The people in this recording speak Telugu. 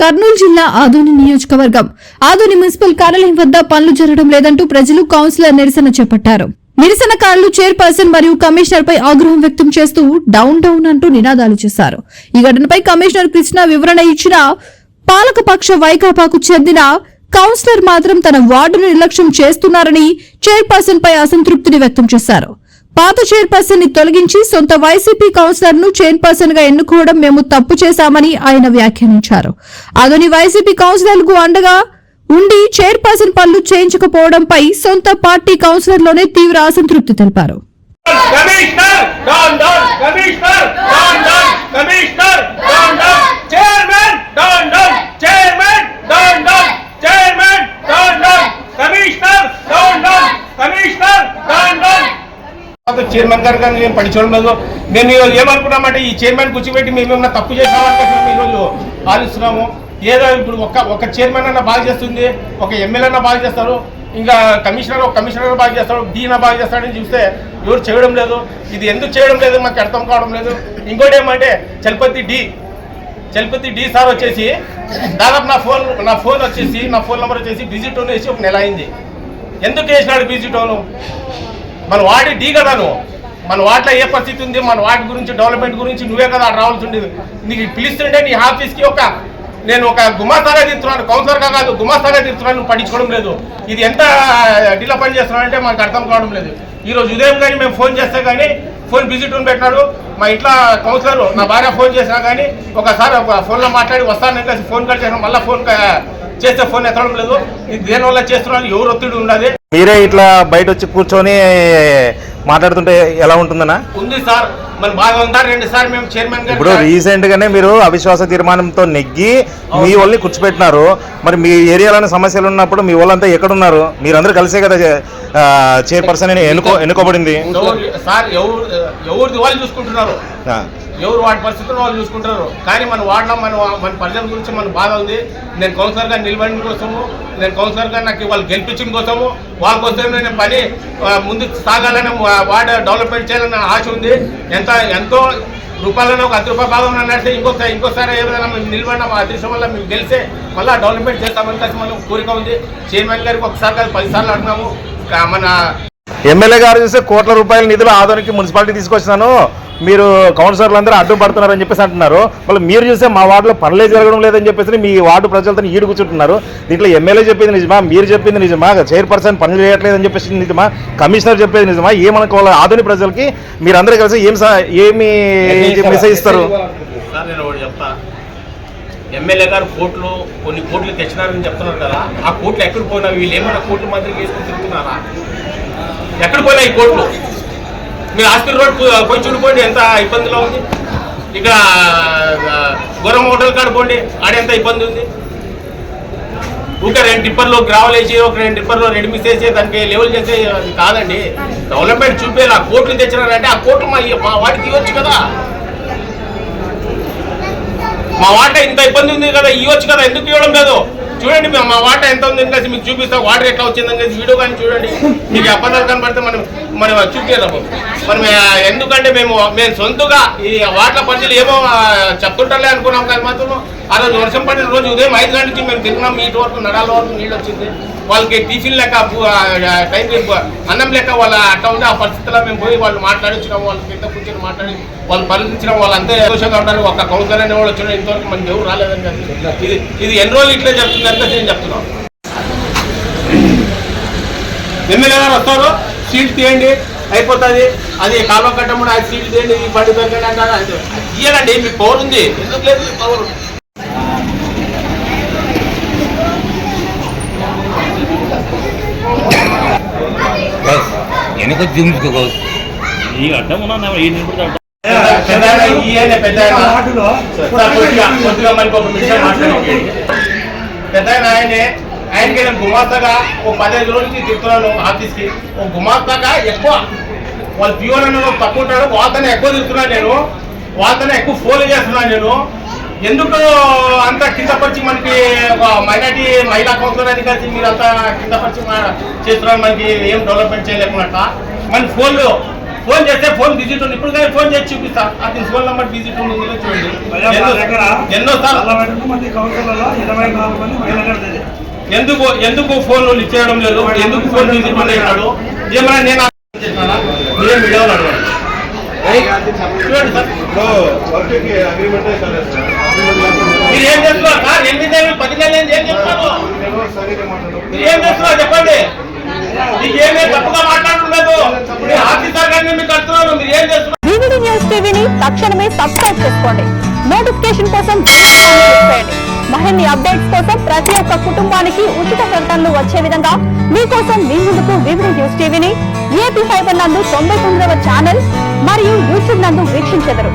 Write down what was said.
కర్నూలు జిల్లా ఆదోని నియోజకవర్గం. ఆదోని మున్సిపల్ కార్యాలయం వద్ద పనులు జరగడం లేదంటూ ప్రజలు కౌన్సిలర్ నిరసన చేపట్టారు. నిరసనకారులు చైర్పర్సన్ మరియు కమిషనర్ పై ఆగ్రహం వ్యక్తం చేస్తూ డౌన్ డౌన్ అంటూ నినాదాలు చేశారు. ఈ ఘటనపై కమిషనర్ కృష్ణ వివరణ ఇచ్చిన పాలకపక్ష వైకాపాకు చెందిన కౌన్సిలర్ మాత్రం తన వార్డును నిర్లక్ష్యం చేస్తున్నారని చైర్పర్సన్ పై అసంతృప్తిని వ్యక్తం చేశారు. పాత చైర్పర్సన్ని తొలగించి సొంత వైసీపీ కౌన్సిలర్ను చైర్పర్సన్గా ఎన్నుకోవడం మేము తప్పు చేశామని ఆయన వ్యాఖ్యానించారు. అదని వైసీపీ కౌన్సిలర్లకు అండగా ఉండి చైర్పర్సన్ పనులు చేయించకపోవడంపై సొంత పార్టీ కౌన్సిలర్లోనే తీవ్ర అసంతృప్తి తెలిపారు commissioner down down commissioner down down commissioner down down chairman down down chairman down down chairman down down commissioner down down commissioner down down chairman గారు కానీ మేము పడిచోడం లేదు. మేము ఈరోజు ఏమనుకున్నామంటే ఈ చైర్మన్ కూర్చోబెట్టి మేము ఏమైనా తప్పు చేసామంటే ఈరోజు ఆలోచిస్తున్నాము. ఏదో ఇప్పుడు ఒక ఒక చైర్మన్ అన్న బాగా చేస్తుంది ఒక ఎమ్మెల్యే అన్న బాగా చేస్తారు ఇంకా కమిషనర్ ఒక కమిషనర్ బాగా చేస్తాడు డీన బాగా చేస్తాడని చూస్తే ఎవరు చేయడం లేదు. ఇది ఎందుకు చేయడం లేదు? మాకు అర్థం కావడం లేదు. ఇంకోటి ఏమంటే Chalapathi D Chalapathi D sir వచ్చేసి దాదాపు నా ఫోన్ నా ఫోన్ వచ్చేసి నా ఫోన్ నెంబర్ వచ్చేసి బిజీ టోన్ వేసి ఒక నెల అయింది. ఎందుకు వేసినాడు బిజీ టోను మన వాడి ఢీ కదా నువ్వు మన వాటిలో ఏ పరిస్థితి ఉంది? మన వాటి గురించి డెవలప్మెంట్ గురించి నువ్వే కదా అక్కడ రావాల్సి ఉండేది. నీకు పిలుస్తుంటే నీ ఆఫీస్కి ఒక నేను ఒక గుమాస్తాగా తిరుగుతున్నాను కౌన్సిలర్గా కాదు గుమాస్తాగా తిరుగుతున్నాను పట్టించుకోవడం లేదు. ఇది ఎంత డిలా పని చేస్తున్నావు మనకు అర్థం కావడం లేదు. ఈరోజు ఉదయం కానీ మేము ఫోన్ చేస్తే కానీ ఫోన్ బిజీ టూన్ పెట్టాడు మా ఇంట్లో కౌన్సిలర్ నా భార్య ఫోన్ చేసినా కానీ ఒకసారి ఒక ఫోన్లో మాట్లాడి వస్తాను కలిసి ఫోన్ కట్ చేసిన మళ్ళీ ఫోన్ చేస్తే ఫోన్ ఎత్తడం లేదు. ఇది దేనివల్ల చేస్తున్నాను? ఎవరు ఒత్తిడి ఉండదు. మీరే ఇట్లా బయట వచ్చి కూర్చొని మాట్లాడుతుంటే ఎలా ఉంటుందన్నా? ఉంది సార్. మరి బాగా ఉందా? రెండు సార్ మేము చైర్మన్ గారు ఇప్పుడు రీసెంట్ గానే మీరు అవిశ్వాస తీర్మానంతో నెగ్గి మీ వాళ్ళని కూర్చోబెట్టినారు మరి మీ ఏరియాలోని సమస్యలు ఉన్నప్పుడు మీ వాళ్ళంతా ఎక్కడున్నారు? మీరందరూ కలిసే కదా చైర్పర్సన్ ఎన్నుకో ఎన్నుకోబడింది? ఎవరు- సార్ ఎవరు ఎవరిది వాళ్ళు చూసుకుంటున్నారు. ఎవరు వాటి పరిస్థితులు వాళ్ళు చూసుకుంటారు కానీ మన వాడలో మన మన ప్రజల గురించి మన బాధ ఉంది. నేను కౌన్సిలర్గా నిలబడిన కోసము నేను కౌన్సిలర్గా నాకు వాళ్ళు గెలిపించిన కోసము వాళ్ళ కోసం నేను పని ముందుకు సాగాలని వార్డు డెవలప్మెంట్ చేయాలని ఆశ ఉంది. ఎంత ఎంతో రూపాయలను ఒక అతి రూపాయ భాగం అన్నట్టు ఇంకోసారి ఇంకోసారి ఏదైనా మేము నిలబడిన మా అదృష్టం వల్ల మేము గెలిస్తే మళ్ళీ డెవలప్మెంట్ చేస్తామని కలిసి మనం కోరిక ఉంది. చైర్మన్ గారికి ఒకసారి కాదు పదిసార్లు అడిగినాము. మన ఎమ్మెల్యే గారు చూస్తే కోట్ల రూపాయల నిధులు ఆదోనికి మున్సిపాలిటీ తీసుకొచ్చినాను. మీరు కౌన్సిలర్లు అందరూ అడ్డుపడుతున్నారని చెప్పేసి అంటున్నారు. మళ్ళీ మీరు చూస్తే మా వార్డులో పనులే జరగడం లేదని చెప్పేసి మీ వార్డు ప్రజలతో ఈడు కూర్చుంటున్నారు. దీంట్లో ఎమ్మెల్యే చెప్పింది నిజమా? మీరు చెప్పింది నిజమా? చైర్పర్సన్ పనులు చేయట్లేదని చెప్పేసి నిజమా? కమిషనర్ చెప్పేది నిజమా? ఏమనుకోవాలి ఆధునిక ప్రజలకి? మీరందరూ కలిసి ఏం సా- ఏమి మెసేజ్ ఇస్తారు ఎమ్మెల్యే గారు కోట్లు కొన్ని కోట్లు తెచ్చినారని చెప్తున్నారు కదా ఆ కోట్లు ఎక్కడ పోయినా వీళ్ళు ఏమైనా కోట్లు మంత్రికి వేసుకుని తిరుగుతున్నారా? ఎక్కడ పోయినా ఈ కోర్టులు? మీరు హాస్పిటల్ రోడ్ పోయి చూడిపోండి ఎంత ఇబ్బందిలో ఉంది? ఇక్కడ ఆ, గుర్రం హోటల్ కాడ పోండి ఆడ ఎంత ఇబ్బంది ఉంది? ఒక రెండు టిప్పర్లో గ్రావెల్ వేసి ఒక రెండు టిప్పర్లో రెండు మిక్స్ వేసి దానికి లెవెల్ చేసే అది కాదండి. డెవలప్మెంట్ చూపేయాలి ఆ కోట్లు తెచ్చినారంటే ఆ కోట్లు మా మా ఇవ్వచ్చు కదా. మా వాట ఇంత ఇబ్బంది ఉంది కదా ఇవ్వచ్చు కదా ఎందుకు ఇవ్వడం లేదు? చూడండి మేము మా వాట ఎంత ఉంది కలిసి మీకు చూపిస్తాం. వాటర్ ఎట్లా వచ్చిందని కలిసి వీడియో కానీ చూడండి. మీకు అబద్ధాలు కనబడితే మనం మనం చూపించదాము మనం ఎందుకంటే మేము మేము సొంతగా ఈ వాటర్ పనులు ఏమో చెప్తుంటారులే అనుకున్నాం కానీ మాత్రం ఆ రోజు వర్షం పడిన రోజు ఉదయం ఐదు గంటల నుంచి మేము తిరిగినాం మీటి వరకు నడాల వరకు నీళ్ళు వచ్చింది. వాళ్ళకి టిఫిన్ లెక్క టైం అన్నం లెక్క వాళ్ళ అట్ట ఉంది ఆ పరిస్థితుల్లో మేము పోయి వాళ్ళు మాట్లాడించడం వాళ్ళ కింద కూర్చొని మాట్లాడి వాళ్ళు పరిగణించడం వాళ్ళంతా సంతోషంగా ఉంటారు ఒక కౌన్సిలర్ అనే వాళ్ళు వచ్చిన ఇంతవరకు మనకి ఎవరు రాలేదని ఇది ఇది ఎన్ని రోజులు ఇట్లే చెప్తుంది నేను చెప్తున్నాను. ఎమ్మెల్యే గారు వస్తారు. సీట్ తీయండి. అయిపోతుంది. అది కాలువ కట్టముడు ఆ సీట్ తీయండి. ఈ బండి దొరకండి అంటారు ఇయ్యాలండి మీకు పవర్ ఉంది. ఎందుకు లేదు? పవర్ వెనక దించుకో ఈ అడ్డం ఉన్నా ఈ నిలబడి అడ్డం పెద్దాయన, ఈయన పెద్దాయన. సార్, కొద్దిగా కొద్దిగా మనకి ఒక విషయం మాట్లాడండి. పెద్దాయన ఆయనే ఆయనకి నేను గుమాస్తాగా ఓ పదిహేను రోజుల నుంచి తిరుగుతున్నాను ఆఫీస్కి. ఓ గుమాస్తాగా ఎక్కువ. వాళ్ళ ప్యూర్ అన్న తక్కువ ఉంటాడు వాళ్ళతోనే ఎక్కువ తిరుగుతున్నాను నేను. వాళ్ళతోనే ఎక్కువ ఫోన్లు చేస్తున్నాను నేను. ఎందుకు అంత కింద పరిచి మనకి ఒక మైనార్టీ మహిళా కౌన్సిలర్ అని కలిసి మీరు అంతా కింద పరిచి మా- చేస్తున్నారు మనకి ఏం డెవలప్మెంట్ చేయలేకున్నట్ట మన ఫోన్లు ఫోన్ చేస్తే ఫోన్ విజిట్ ఉంది. ఇప్పుడు కానీ ఫోన్ చేసి చూపిస్తా. అతని ఫోన్ నెంబర్ విజిట్ ఉంది చూడండి. ఎన్నో- సార్లు. ఎందుకు ఎందుకు ఫోన్లు లిఫ్ట్ చేయడం లేదు? ఎందుకు ఫోన్ విజిట్ ఉన్నాడు ఏమైనా నేను వీడియోలు అడగండి. చూడండి సార్. మీరు ఏం చేస్తున్నారు సార్? ఎనిమిది నెలలు పది నెలలు? ఏం చేస్తున్నారు? మీరు ఏం చేస్తున్నారు చెప్పండి. మీకు ఏమీ తప్పుగా ఆఫీసర్ గారిని మీకు మీరు ఏం చేస్తున్నారు? వివిడి న్యూస్ టీవీని తక్షణమే సబ్స్క్రైబ్ చేసుకోండి. నోటిఫికేషన్ కోసం మరిన్ని అప్డేట్స్ కోసం ప్రతి ఒక్క కుటుంబానికి ఉచిత ప్రకటనలు వచ్చే విధంగా మీకోసం మీ ముందుకు వివిడి న్యూస్ టీవీని ఏపీ ఫైబర్ నందు తొంభై తొమ్మిదవ ఛానల్ మరియు యూట్యూబ్ నందు వీక్షించెదరు.